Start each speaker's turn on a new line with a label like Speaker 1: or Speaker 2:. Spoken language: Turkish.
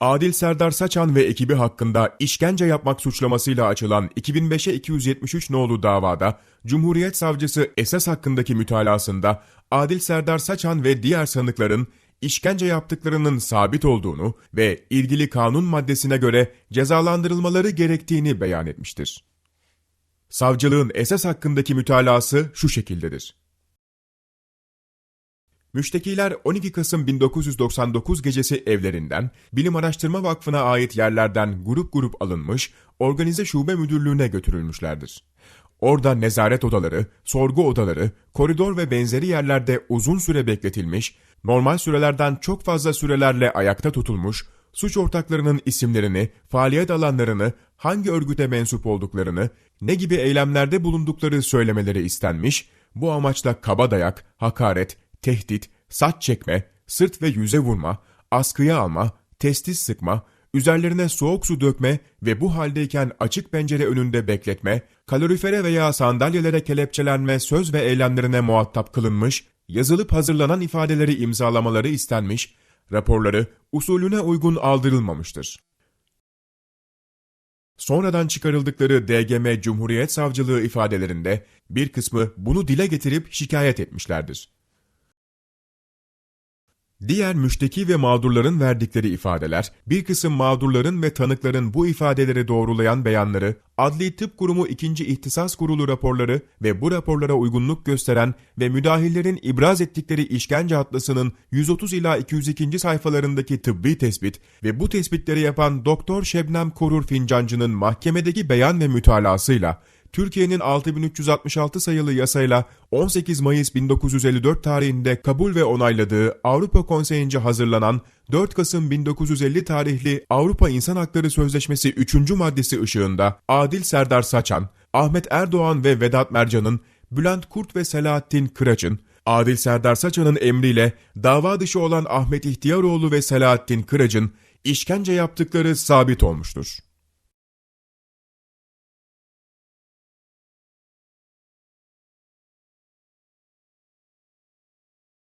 Speaker 1: Adil Serdar Saçan ve ekibi hakkında işkence yapmak suçlamasıyla açılan 2005'e 273 nolu davada Cumhuriyet Savcısı esas hakkındaki mütalasında Adil Serdar Saçan ve diğer sanıkların işkence yaptıklarının sabit olduğunu ve ilgili kanun maddesine göre cezalandırılmaları gerektiğini beyan etmiştir. Savcılığın esas hakkındaki mütalası şu şekildedir. Müştekiler 12 Kasım 1999 gecesi evlerinden, Bilim Araştırma Vakfı'na ait yerlerden grup grup alınmış, organize şube müdürlüğüne götürülmüşlerdir. Orada nezaret odaları, sorgu odaları, koridor ve benzeri yerlerde uzun süre bekletilmiş, normal sürelerden çok fazla sürelerle ayakta tutulmuş, suç ortaklarının isimlerini, faaliyet alanlarını, hangi örgüte mensup olduklarını, ne gibi eylemlerde bulundukları söylemeleri istenmiş, bu amaçla kaba dayak, hakaret, tehdit, saç çekme, sırt ve yüze vurma, askıya alma, testis sıkma, üzerlerine soğuk su dökme ve bu haldeyken açık pencere önünde bekletme, kalorifere veya sandalyelere kelepçelenme söz ve eylemlerine muhatap kılınmış, yazılıp hazırlanan ifadeleri imzalamaları istenmiş, raporları usulüne uygun aldırılmamıştır. Sonradan çıkarıldıkları DGM Cumhuriyet Savcılığı ifadelerinde bir kısmı bunu dile getirip şikayet etmişlerdir. Diğer müşteki ve mağdurların verdikleri ifadeler, bir kısım mağdurların ve tanıkların bu ifadeleri doğrulayan beyanları, Adli Tıp Kurumu 2. İhtisas Kurulu raporları ve bu raporlara uygunluk gösteren ve müdahillerin ibraz ettikleri işkence atlasının 130 ila 202. sayfalarındaki tıbbi tespit ve bu tespitleri yapan Doktor Şebnem Korur Fincancı'nın mahkemedeki beyan ve mütalasıyla Türkiye'nin 6366 sayılı yasayla 18 Mayıs 1954 tarihinde kabul ve onayladığı Avrupa Konseyi'nce hazırlanan 4 Kasım 1950 tarihli Avrupa İnsan Hakları Sözleşmesi 3. maddesi ışığında Adil Serdar Saçan, Ahmet Erdoğan ve Vedat Mercan'ın, Bülent Kurt ve Selahattin Kıraç'ın, Adil Serdar Saçan'ın emriyle dava dışı olan Ahmet İhtiyaroğlu ve Selahattin Kıraç'ın işkence yaptıkları sabit olmuştur.